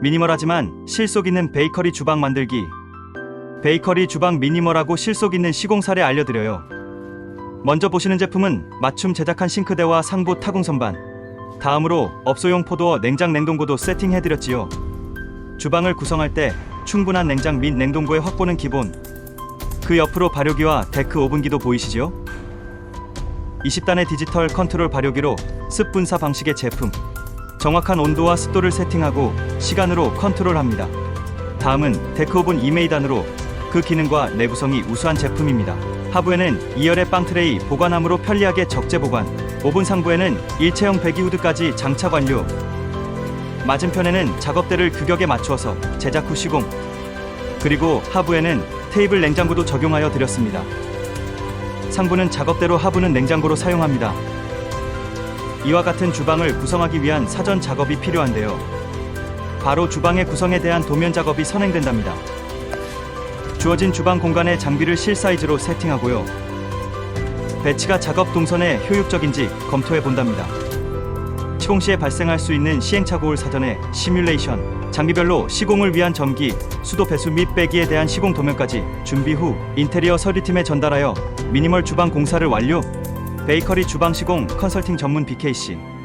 미니멀하지만 실속 있는 베이커리 주방 만들기. 베이커리 주방 미니멀하고 실속 있는 시공 사례 알려드려요. 먼저 보시는 제품은 맞춤 제작한 싱크대와 상부 타공 선반. 다음으로 업소용 포도어 냉장 냉동고도 세팅해드렸지요. 주방을 구성할 때 충분한 냉장 및 냉동고의 확보는 기본. 그 옆으로 발효기와 데크 오븐기도 보이시죠? 20단의 디지털 컨트롤 발효기로 습 분사 방식의 제품. 정확한 온도와 습도를 세팅하고 시간으로 컨트롤합니다. 다음은 데크 오븐 2메이단으로 그 기능과 내구성이 우수한 제품입니다. 하부에는 2열의 빵 트레이 보관함으로 편리하게 적재 보관. 오븐 상부에는 일체형 배기 후드까지 장착 완료. 맞은편에는 작업대를 규격에 맞추어서 제작 후 시공. 그리고 하부에는 테이블 냉장고도 적용하여 드렸습니다. 상부는 작업대로 하부는 냉장고로 사용합니다. 이와 같은 주방을 구성하기 위한 사전 작업이 필요한데요. 바로 주방의 구성에 대한 도면 작업이 선행된답니다. 주어진 주방 공간에 장비를 실 사이즈로 세팅하고요. 배치가 작업 동선에 효율적인지 검토해 본답니다. 시공 시에 발생할 수 있는 시행착오를 사전에 시뮬레이션, 장비별로 시공을 위한 전기, 수도 배수 및 빼기에 대한 시공 도면까지 준비 후 인테리어 설계팀에 전달하여 미니멀 주방 공사를 완료. 베이커리 주방 시공 컨설팅 전문 BKC